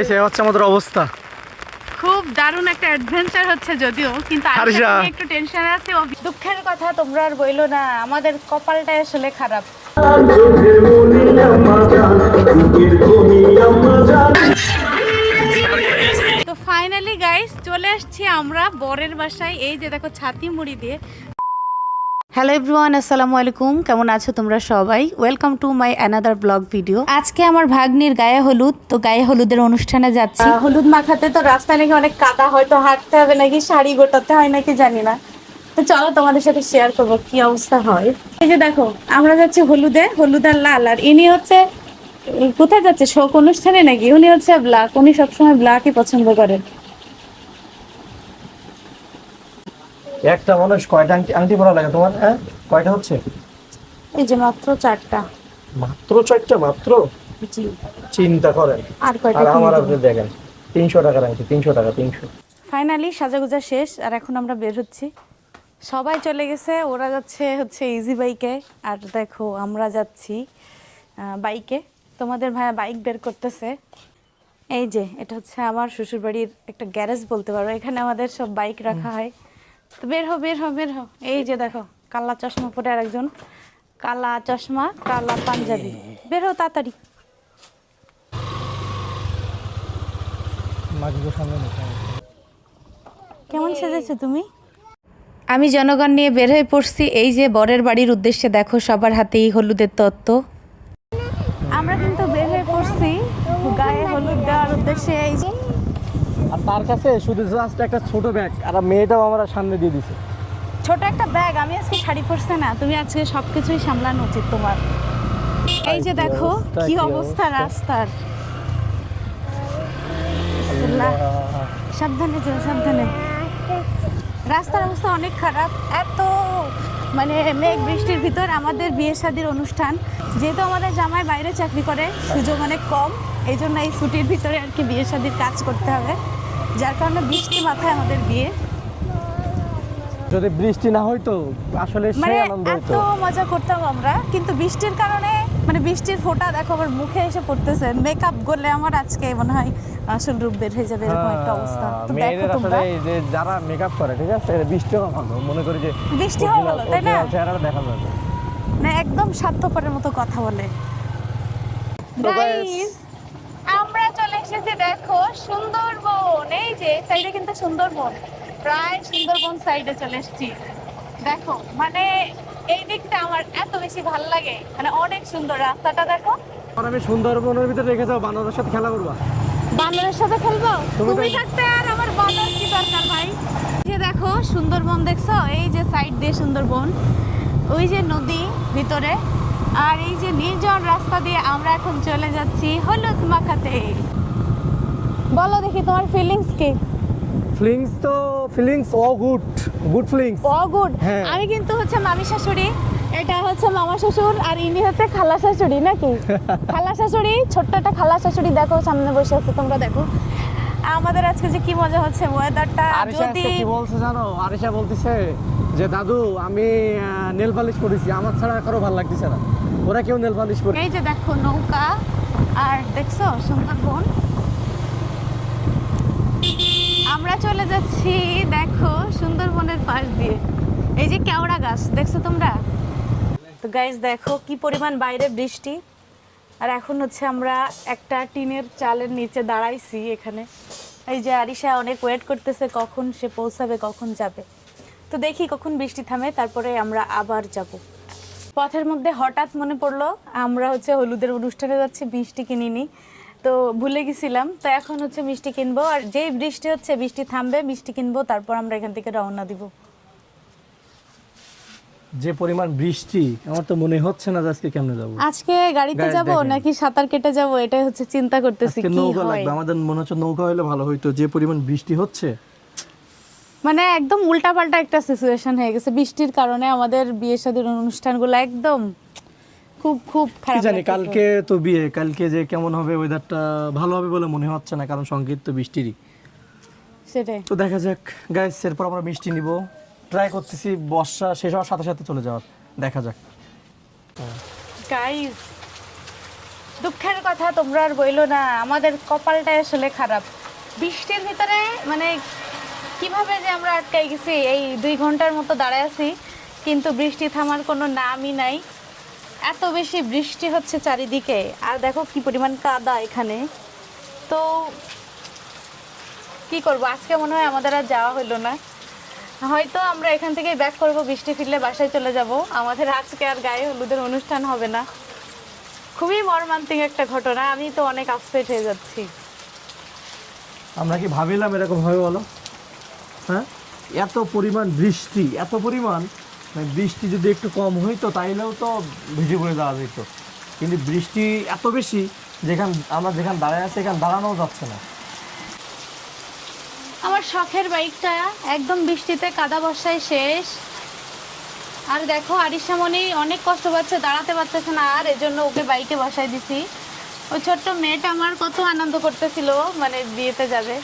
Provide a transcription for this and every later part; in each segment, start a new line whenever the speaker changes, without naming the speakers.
Guys এই হচ্ছে আমাদের অবস্থা।
খুব দারুণ একটা অ্যাডভেঞ্চার হচ্ছে যদিও কিন্তু আরিশা। একটু টেনশন আছে দুঃখের কথা তোমরা আর বইলো না আমাদের কপালটাই আসলে খারাপ। তো ফাইনালি গাইস চলে আসছি আমরা বরের বাসায় এই যে দেখো ছাতি মুড়ি দিয়ে। হ্যালো এভরিওয়ান আসসালামু আলাইকুম কেমন আছো তোমরা সবাই? Welcome to my another blog video আজকে আমার ভাগ্নির গায়ে হলুদ, তো গায়ে হলুদের অনুষ্ঠানে যাচ্ছি। হলুদ মাখাতে তো রাস্তায় নাকি অনেক কাদা হয়তো হাঁটতে হবে নাকি, শাড়ি গোটাতে হয় নাকি জানি না। তো চলো তোমাদের সাথে শেয়ার করব কি অবস্থা হয়। এই যে দেখো, আমরা যাচ্ছি হলুদে, হলুদ আর লাল। আর ইনি হচ্ছে কোথায় যাচ্ছে? শোক অনুষ্ঠানে নাকি? উনি হচ্ছে ব্ল্যাক উনি সবসময় ব্ল্যাকই পছন্দ করেন।
একটা মানুষ কয়টা আংটি আংটি পরা লাগে তোমার হ্যাঁ? কয়টা হচ্ছে?
এই যে মাত্র চারটা।
মাত্র চারটা? মাত্র? চিন্তা করেন।
আর কয়টা
আর আমার আপনি দেখেন তিনশো টাকার আংটি তিনশো টাকা তিনশো।
ফাইনালি সাজাগুজা শেষ আর এখন আমরা বের হচ্ছি। সবাই চলে গেছে ওরা যাচ্ছে হচ্ছে ইজি বাইকে আর দেখো আমরা যাচ্ছি আহ, বাইকে তোমাদের ভাইয়া বাইক বের করতেছে। এই যে এটা হচ্ছে আমার শ্বশুরবাড়ির একটা গ্যারেজ বলতে পারো। এখানে আমাদের সব বাইক রাখা হয়। তো বের হো বের হো বের হো এই যে দেখো কালা চশমা পরে আরেকজন। কালা চশমা কালা পাঞ্জাবি। বের হো তাড়াতাড়ি।
মাঝে সামনে
কেমন সেজেছো তুমি? আমি জনগণ নিয়ে বের হয়ে পড়ছি। এই যে বরের বাড়ির উদ্দেশ্যে দেখো সবার হাতেই হলুদের তত্ত্ব আমরা কিন্তু বের হয়ে পড়ছি গায়ে হলুদ দেওয়ার উদ্দেশ্যে এই যে
আর তার কাছে শুধু জাস্ট একটা ছোট ব্যাগ আর মেয়েটাও আমরা সামনে দিয়ে দিছে।
ছোট একটা ব্যাগ আমি আজকে শাড়ি পরছে না তুমি আজকে সবকিছুই সামলানো উচিত তোমার। এই যে দেখো কি অবস্থা
অবস্থা।
রাস্তার। সাবধানে যাও সাবধানে। রাস্তার অবস্থা অনেক খারাপ। এত মানে মেঘ বৃষ্টির ভিতর আমাদের বিয়ে শাদির অনুষ্ঠান। যেহেতু আমাদের জামাই বাইরে চাকরি করে সুযোগ অনেক কম এই জন্য এই ছুটির ভিতরে আর কি বিয়ে শাদির কাজ করতে হবে। যার কারণে বৃষ্টি মাথায় আমাদের বিয়ে।
যদি বৃষ্টি না হইতো আসলে
মানে
সেই আনন্দ
এত মজা করতাম আমরা কিন্তু বৃষ্টির কারণে মানে বৃষ্টির ফোঁটা দেখো আমার মুখে এসে পড়তেছে। মেকআপ করলে আমার আজকে মনে হয় আসল রূপ বের হয়ে যাবে এরকম একটা অবস্থা। তো দেখো
হ্যাঁ, মেয়েদের
তোমরা
যে যারা মেকআপ করে ঠিক আছে? বৃষ্টি হওয়া ভালো মনে করি যে
বৃষ্টি হওয়া ভালো, তাই না?
চেহারাটা দেখা যাবে।
মানে একদম স্বার্থপরের মতো কথা বলে। আমরা চলে এসেছি দেখো সুন্দরবন। এই যে সাইডে কিন্তু সুন্দরবন। প্রায় সুন্দরবন সাইডে চলে এসেছি। দেখো মানে এই দিকটা আমার এত বেশি ভালো লাগে। মানে অনেক সুন্দর রাস্তাটা দেখো।
আমি সুন্দরবনের ভিতরে রেখে যাও বানরের সাথে খেলা করবা।
বানরের সাথে খেলব?
তুমি
থাকতে আর আমার বানর কি দরকার ভাই? যে দেখো সুন্দরবন দেখছ? এই যে সাইড দিয়ে সুন্দরবন। ওই যে নদী ভিতরে। আর এই যে নির্জন রাস্তা দিয়ে আমরা এখন চলে যাচ্ছি হলুদ মাখাতে। বলো দেখি তোমার ফিলিংস কি?
ফিলিংস তো ফিলিংস ও গুড গুড ফিলিংস
ও গুড। আমি কিন্তু হচ্ছে মামি শাশুড়ি এটা হচ্ছে মামা শ্বশুর আর ইনি হচ্ছে খালা শাশুড়ি নাকি? খালা শাশুড়ি ছোট্ট একটা খালা শাশুড়ি দেখো সামনে বসে আছে তোমরা দেখো। আমাদের আজকে যে কি মজা হচ্ছে ওয়েদারটা
আরিশা
যদি
কি বলছে জানো? আরিশা বলতেছে যে দাদু আমি নেল পালিশ করেছি আমার ছাড়া কারও ভালো লাগতেছে না। ওরা কেউ নেল পালিশ করে
এই যে দেখো নৌকা আর দেখছ সুন্দরবন? আমরা চলে যাচ্ছি, দেখো সুন্দরবনের পাশ দিয়ে। এই যে কেওড়া গাছ, দেখছ তোমরা? তো গাইজ দেখো কি পরিমাণ বাইরে বৃষ্টি। আর এখন হচ্ছে আমরা একটা টিনের চালের নিচে দাঁড়াইছি এখানে। এই যে আরিশা অনেক ওয়েট করতেছে কখন সে পৌঁছাবে, কখন যাবে। তো দেখি কখন বৃষ্টি থামে, তারপরে আমরা আবার যাব। পথের মধ্যে হঠাৎ মনে পড়ল, আমরা হচ্ছে হলুদের অনুষ্ঠানে যাচ্ছি মিষ্টি কিনিনি। তো ভুলে গেছিলাম। তো এখন হচ্ছে মিষ্টি কিনবো। আর যেই বৃষ্টি হচ্ছে বৃষ্টি থামবে মিষ্টি কিনবো তারপর আমরা এখান থেকে রওনা দিব।
যে পরিমাণ বৃষ্টি আমার তো মনে হচ্ছে না আজকে কেমনে যাব।
আজকে গাড়িতে যাব নাকি সাঁতার কেটে যাব এটাই হচ্ছে চিন্তা করতেছি কি
নৌকা লাগবে। আমাদের মনে হচ্ছে নৌকা হলে ভালো হইতো। যে পরিমাণ বৃষ্টি হচ্ছে।
মানে একদম উল্টাপাল্টা একটা সিচুয়েশন হয়ে গেছে। বৃষ্টির কারণে আমাদের বিয়ে শাদীর অনুষ্ঠানগুলো একদম খুব খুব খারাপ
জানি কালকে তো বিয়ে কালকে যে কেমন হবে ওয়েদারটা ভালো হবে বলে মনে হচ্ছে না কারণ সংগীত তো বৃষ্টিরই।
সেটাই।
তো দেখা যাক গাইস এরপর আমরা মিষ্টি নিব। ট্রাই করতেছি বর্ষা শেষ হওয়ার সাথে সাথে চলে যাওয়ার। দেখা যাক।
গাইস দুঃখের কথা তোমরা আর বইলো না আমাদের কপালটাই আসলে খারাপ। বৃষ্টির ভিতরে মানে কীভাবে যে আমরা আটকাই গেছি এই দুই ঘণ্টার মতো দাঁড়ায় আছি কিন্তু বৃষ্টি থামার কোনো নামই নাই। এত বেশি বৃষ্টি হচ্ছে চারিদিকে, আর দেখো কি পরিমাণ কাদা এখানে। তো কি করব? আজকে মনে হয় আমাদের আর যাওয়া হলো না। হয়তো আমরা এখান থেকেই ব্যাক করব, বৃষ্টি ফিরলে বাসায় চলে যাব। আমাদের আজকে আর গায়ে হলুদের অনুষ্ঠান হবে না। খুবই মর্মান্তিক একটা ঘটনা, আমি তো অনেক আপসেট হয়ে যাচ্ছি।
আমরা কি ভাবিলাম এরকম হবে বলো? হ্যাঁ? এত পরিমাণ বৃষ্টি, এত পরিমাণ বৃষ্টি যদি একটু কম হইতো তাইলেও তো ভিজে পড়ে যাওয়া যেত কিন্তু বৃষ্টি এত বেশি, যেখান আমরা যেখানে দাঁড়ায় আছি, এখানে দাঁড়ানোও যাচ্ছে না।
আমার শখের বাইকটা একদম বৃষ্টিতে কাদা বর্ষায় শেষ। আর দেখো আরিসামণি অনেক কষ্ট পাচ্ছে, দাঁড়াতে পারতেছে না, আর এজন্য ওকে বাইকে বসাই দিছি। ওই ছোট্ট মেয়েটা আমার কত আনন্দ করতেছিল মানে বিয়েতে যাবে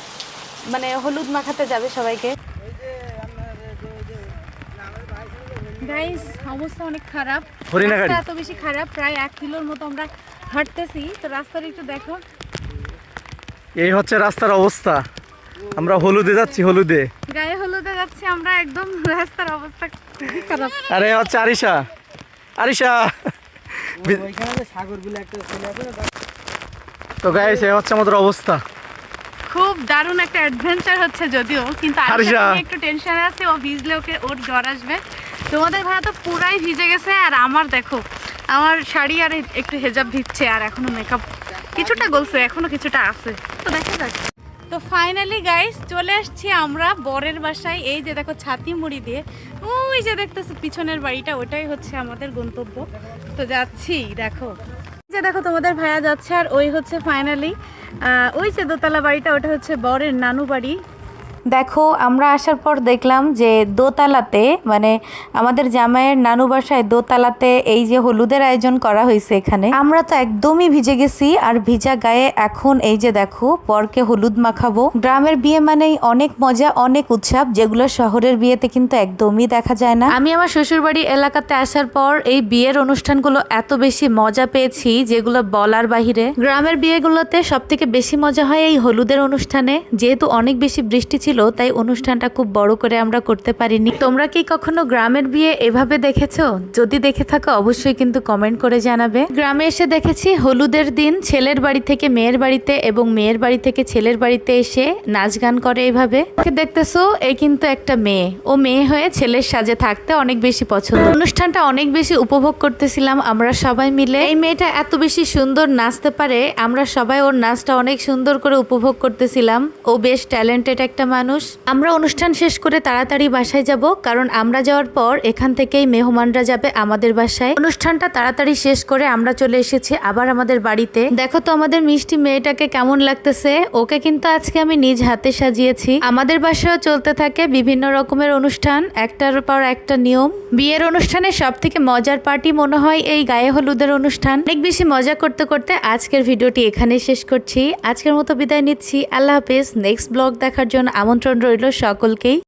মানে হলুদ মাখাতে যাবে সবাইকে। গাইস অবস্থা অনেক খারাপ। রাস্তা এত বেশি খারাপ প্রায় এক কিলোর মতো আমরা হাঁটতেছি। তো রাস্তাটা একটু দেখো।
এই হচ্ছে রাস্তার অবস্থা। আমরা হলুদে যাচ্ছি হলুদে।
গায়ে হলুদে যাচ্ছি আমরা একদম রাস্তার অবস্থা খুবই খারাপ।
আরে হচ্ছে আরিশা। আরিশা! তো গাইস এই হচ্ছে আমাদের অবস্থা।
খুব দারুণ একটা অ্যাডভেঞ্চার হচ্ছে যদিও কিন্তু
আরিশা।
আরিশা! একটু টেনশনে আছে ও ভিজলে ওকে ওর জ্বর আসবে। তোমাদের ভাড়া তো পুরাই ভিজে গেছে, আর আমার দেখো, আমার শাড়ি আর একটু হেজাব ভিজছে আর এখনও মেকআপ কিছুটা গলছে, এখনও কিছুটা আছে। তো দেখা যাক। তো ফাইনালি গাইস চলে আসছি আমরা বরের বাসায়। এই যে দেখো, ছাতি মুড়ি দিয়ে, ওই যে দেখতেছো, পিছনের বাড়িটা, ওটাই হচ্ছে আমাদের গন্তব্য। তো যাচ্ছি, দেখো। যে দেখো, তোমাদের ভাইয়া যাচ্ছে, আর ওই হচ্ছে ফাইনালি ওই যে দোতলা বাড়িটা, ওটা হচ্ছে বরের নানু বাড়ি।
দেখো, আমরা আসার পর দেখলাম যে দোতলাতে মানে আমাদের জামাইয়ের নানু বাসায় দোতলাতে এই যে হলুদের আয়োজন করা হয়েছে এখানে। আমরা তো একদমই ভিজে গেছি, আর ভিজা গায়ে এখন এই যে দেখো পরকে হলুদ মাখাবো। গ্রামের বিয়ে মানেই অনেক মজা, অনেক উৎসব, যেগুলো শহরের বিয়েতে কিন্তু একদমই দেখা যায় না। আমি আমার শ্বশুরবাড়ি এলাকাতে আসার পর এই বিয়ের অনুষ্ঠানগুলো এত বেশি মজা পেয়েছি, যেগুলো বলার বাহিরে। গ্রামের বিয়েগুলোতে সব থেকে বেশি মজা হয় এই হলুদের অনুষ্ঠানে, যেহেতু অনেক বেশি বৃষ্টি ছিল তাই অনুষ্ঠানটা খুব বড় করে আমরা করতে পারিনি। তোমরা কি কখনো গ্রামের বিয়ে এভাবে দেখেছ? যদি দেখে থাকো, অবশ্যই কিন্তু কমেন্ট করে জানাবে। গ্রামে এসে দেখেছি, হলুদের দিন ছেলের বাড়ি থেকে মেয়ের বাড়িতে এবং মেয়ের বাড়ি থেকে ছেলের বাড়িতে এসে নাচ গান করে এইভাবে দেখতেছো এই কিন্তু একটা মেয়ে। ও মেয়ে হয়ে ছেলের সাজে থাকতে অনেক বেশি পছন্দ। অনুষ্ঠানটা অনেক বেশি উপভোগ করতেছিলাম আমরা সবাই মিলে। এই মেয়েটা এত বেশি সুন্দর নাচতে পারে, আমরা সবাই ওর নাচটা অনেক সুন্দর করে উপভোগ করতেছিলাম। ও বেশ ট্যালেন্টেড একটা মানুষ। আমরা অনুষ্ঠান শেষ করে তাড়াতাড়ি বাসায় যাব, কারণ আমরা যাওয়ার পর এখান থেকেই মেহমানরা যাবে আমাদের বাসায়। অনুষ্ঠানটা তাড়াতাড়ি শেষ করে আমরা চলে এসেছি আবার আমাদের বাড়িতে। দেখো তো আমাদের মিষ্টি মেয়েটাকে কেমন লাগতেছে। ওকে কিন্তু আজকে আমি নিজ হাতে সাজিয়েছি। আমাদের বাসায়ও চলতে থাকে বিভিন্ন রকমের অনুষ্ঠান, একটার পর একটা নিয়ম। বিয়ের অনুষ্ঠানে সব থেকে মজার পার্টি মনে হয় এই গায়ে হলুদের অনুষ্ঠান। অনেক বেশি মজা করতে করতে আজকের ভিডিওটি এখানেই শেষ করছি। আজকের মতো বিদায় নিচ্ছি। আল্লাহ হাফেজ। নেক্সট ব্লগ দেখার জন্য আমন্ত্রণ রইল সকলকেই।